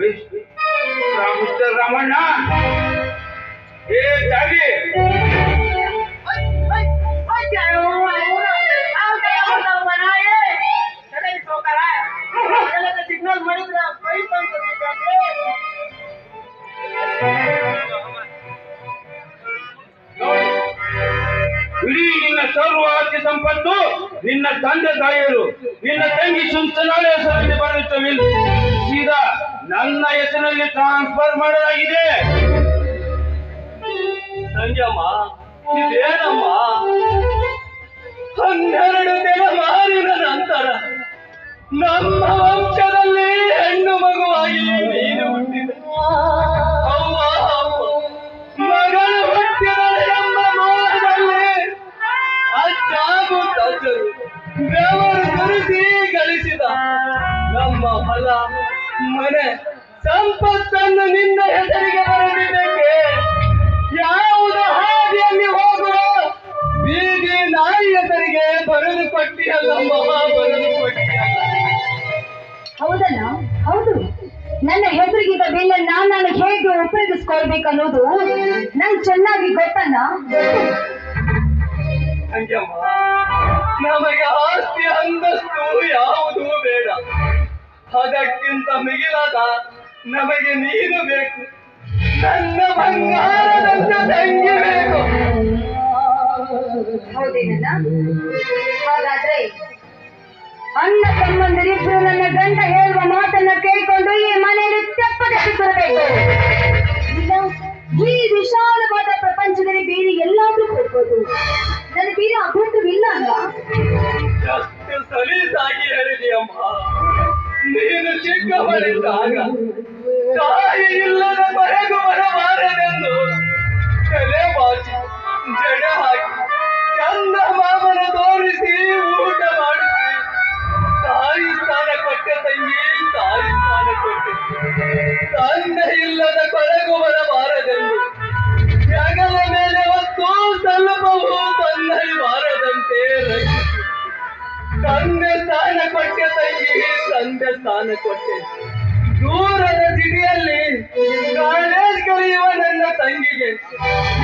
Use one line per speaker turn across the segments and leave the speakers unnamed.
Mister Ramanna. ಏ, ಜಾಗಿ.
Signal ಮಾಡಿದ್ರ
ಇಡೀ ನಿನ್ನ ಸರ್ವ ಆಸ್ತಿ ಸಂಪತ್ತು ನಿನ್ನ ತಂದೆ ತಾಯಿಯರು, ನಿನ್ನ ತಂಗಿ ಸುಂಚನಾಳೆ ಹೆಸರಲ್ಲಿ ಬರುತ್ತವೆ ಸೀದಾ ನನ್ನ ಹೆಸರಲ್ಲಿ ಟ್ರಾನ್ಸ್ಫರ್ ಮಾಡಲಾಗಿದೆ.
ಸಂಜಮ್ಮ, ಇದೇನಮ್ಮ? ಹನ್ನೆರಡು ಮಾರಿದ ನಂತರ ನಮ್ಮ ವಂಶದಲ್ಲಿ ಹೆಣ್ಣು ಮಗುವಾಗಿ ನೀನು ಹುಟ್ಟಿದೆ. ಮಗಳು ಹುಟ್ಟಿದರೆ ನಮ್ಮ ಮೋಹದಲ್ಲಿ ಅಜ್ಜಾಗು ತಜ್ಜರು ಬೆವರು ಗಳಿಸಿದ ನಮ್ಮ ಹೊಲ, ಮನೆ ಸಂಪತ್ತನ್ನು ನಿನ್ನ ಹೆಸರಿಗೆ ಬರಲಿದ್ದಕ್ಕೆ ಯಾವುದ ಹಾದಿಯಲ್ಲಿ ಹೋಗುವ ಬೀದಿ ನಾಯಿ ಹೆಸರಿಗೆ ಬರೆದು ಬರೆದು ಕೊಟ್ಟಿಯಲ್ಲ.
ಹೌದಲ್ಲ ಹೌದು. ನನ್ನ ಹೆಸರಿಗಿದ್ದ ಬಿಲ್ಲನ್ನ ನಾನು ಹೇಗೆ ಉಪಯೋಗಿಸ್ಕೊಳ್ಬೇಕನ್ನೋದು ನಂಗೆ ಚೆನ್ನಾಗಿ ಗೊತ್ತಲ್ಲ
ನಮಗೆ ಆಸ್ತಿ ಅಂದಸ್ತು ಯಾವುದೂ ಬೇಡ. ಅದಕ್ಕಿಂತ ಮಿಗಿಲಾದ ನಮಗೆ ನೀನು ಬೇಕು. ನನ್ನ ಬಂಗಾರ ನನ್ನ ತಂಗಿ ಬೇಕು.
ಹೌದೇನಲ್ಲ ಹಾಗಾದ್ರೆ ಅಣ್ಣ ತಮ್ಮಂದಿರಿಬ್ರು ನನ್ನ ಗಂಡ ಹೇಳುವ ಮಾತನ್ನ ಕೇಳಿಕೊಂಡು ಈ ಮನೆಯಲ್ಲಿ ಬರಬೇಕು
ಚಿಕ್ಕವಳಿದ್ದಾಗ ತಾಯಿ ಇಲ್ಲದ ಮನೆಗೂ ಬರಬಾರದೆಂದು ತಲೆ ಬಾಚಿ ಜಡ ಹಾಕಿ ಚಂದ ಮಾಮನ ತೋರಿಸಿ ಊಟ ಮಾಡಿಸಿ. ತಾಯಿ ಸ್ಥಾನ ಕೊಟ್ಟೆ ತಂಗಿ, ತಾಯಿ ಸ್ಥಾನ ಕೊಟ್ಟೆ. ತಂದೆ ಇಲ್ಲದ ಕೊನೆಗೂ ಬರಬಾರದೆಂದು ಜಗದ ಮೇಲೆ ಹೊತ್ತು ಸ್ವಲ್ಪವೂ ತಂದೆ ಬಾರದಂತೆ ತಂದೆ ಸ್ಥಾನ ಕೊಟ್ಟೆ ತಂಗಿ, ತಂದೆ ಸ್ಥಾನ ಕೊಟ್ಟೆ. ದೂರದ ಸಿಟಿಯಲ್ಲಿ ಕಾಲೇಜ್ ಕಲಿಯುವ ನನ್ನ ತಂಗಿಗೆ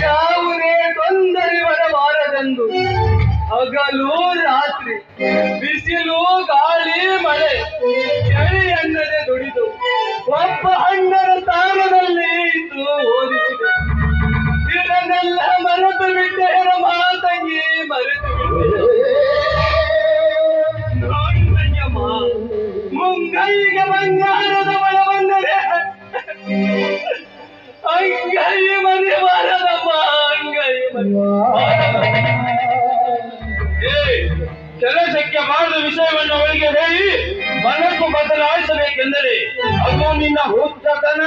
ಯಾವುದೇ ತೊಂದರೆ ಬರಬಾರದೆಂದು ಹಗಲು ರಾತ್ರಿ, ಬಿಸಿಲು, ಗಾಳಿ, ಮಳೆ, ಚಳಿ ಅನ್ನದೆ ದುಡಿದು ಒಬ್ಬ ಅಣ್ಣನ ಸ್ಥಾನದಲ್ಲಿ
ಹೇಳಿ ಮನಸ್ಸು ಬದಲಾಯಿಸಬೇಕೆಂದರೆ ಅದು ನಿನ್ನ ಹುಚ್ಚತನ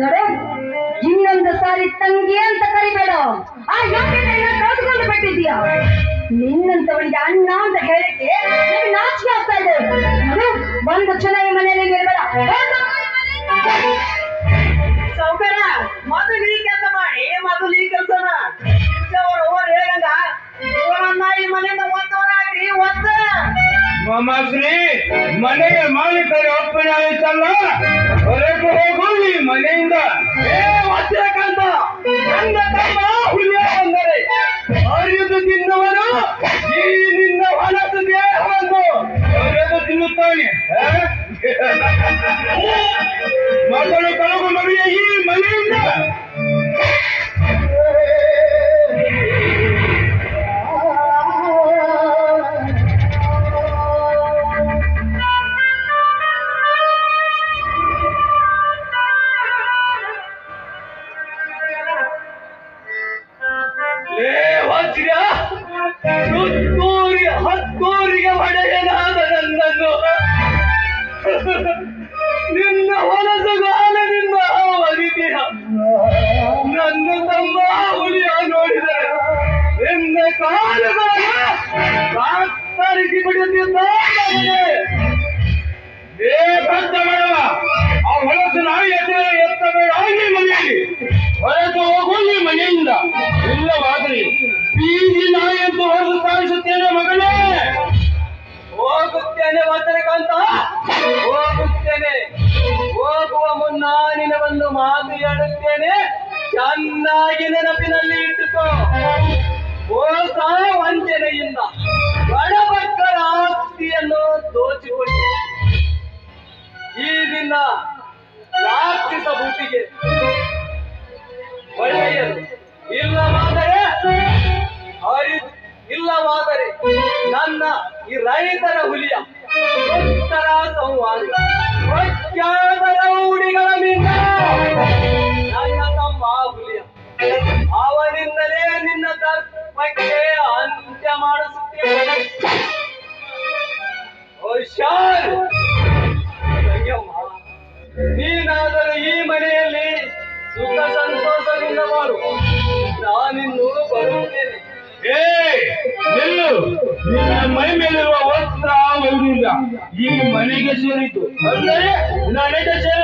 ನೋಡು ಇನ್ನೊಂದು ಸಾರಿ ತಂಗಿ ಅಂತ ಕರಿಬೇಡ. ಆ ಯೋಗ್ಯತೆಯನ್ನ ಕಳೆದುಕೊಂಡು ಬಿಟ್ಟಿದ್ಯಾ ನಿನ್ನಂತವಳಿಗೆ ಅಣ್ಣ ಅಂತ ಹೇಳಕ್ಕೆ ನಾಚಿಕೆ ಆಗ್ತಾ ಇದೆ. ಒಂದು ಕ್ಷಣ
ಮಾಮಾಶ್ರೀ, ಮನೆಯ ಮಾಲೀಕರ ಒಪ್ಪನೆ ಆಯ್ತಲ್ಲ? ಹೊರಗೆ ಹೋಗು ಈ ಮನೆಯಿಂದ.
ಏ ಒತ್ತಬೇಕಂತ ನನ್ನ ತಮ್ಮ ಹುಲಿಯ ಬಂದರೆ ಅರಿದು ತಿನ್ನುವನು ಈ ಕಾಲುಗಳನ್ನು ಕಾಪಾರಿಸಿ ಬಿಡುತ್ತಿದ್ದಾನೆ
ಏ ಬಂದ ಮಾಡುವ ಆ ಹೊಲಸು ನಾಯಿ ಎತ್ತ ಎತ್ತ ಬೇಡ ಈ ಮನೆಯಲ್ಲಿ ಹೊರತು ಹೋಗು ಈ ಮನೆಯಿಂದ ಇಲ್ಲವಾದ್ರಿ ಬೀದಿ ನಾಯಿ ಎಂದು ಹೊರತು ಸಾಯಿಸುತ್ತೇನೆ ಮಗಳೇ
ಹೋಗುತ್ತೇನೆ ವಚನಕಾಂತ ಹೋಗುತ್ತೇನೆ. ಹೋಗುವ ಮುನ್ನ ನಿನ್ನ ಒಂದು ಮಾತು ಹೇಳುತ್ತೇನೆ. ಚೆನ್ನಾಗಿ ನೆನಪಿನಲ್ಲಿ ಇಟ್ಟುಕೋ. ಮೋಸ ವಂಚನೆಯಿಂದ ಮಕ್ಕಳ ಆಸ್ತಿಯನ್ನು ದೋಚಿಕೊಂಡು ಈ ದಿನ ರಾಕ್ಷಸ ಬುದ್ಧಿಗೆ ಒಳ್ಳೆಯದು. ಇಲ್ಲವಾದರೆ ಇಲ್ಲವಾದರೆ ನನ್ನ ಈ ರೈತರ ಹುಲಿಯ ಉತ್ತರ ಸಂವಾದ ಪ್ರಖ್ಯಾತ ರೌಡಿಗಳ ಮಿಂದ ತರ್ಪಕ್ಕೆ ಅಂತ್ಯ ಮಾಡಿಸುತ್ತೇನೆ. ಹುಷಾರ್. ನೀನಾದರೂ ಈ ಮನೆಯಲ್ಲಿ ಸುಖ ಸಂತೋಷದಿಂದ ಮಾಡು ನಾನಿನ್ನು ಬರುತ್ತೇನೆ.
ಏ, ನಿಲ್ಲು. ನಿನ್ನ ಮೈ ಮೇಲಿರುವ ವಸ್ತ್ರ ಇಲ್ಲ ಈ ಮನೆಗೆ ಸೇರಿತು. ಅಂದರೆ ನನಗೆ ಸೇರಿ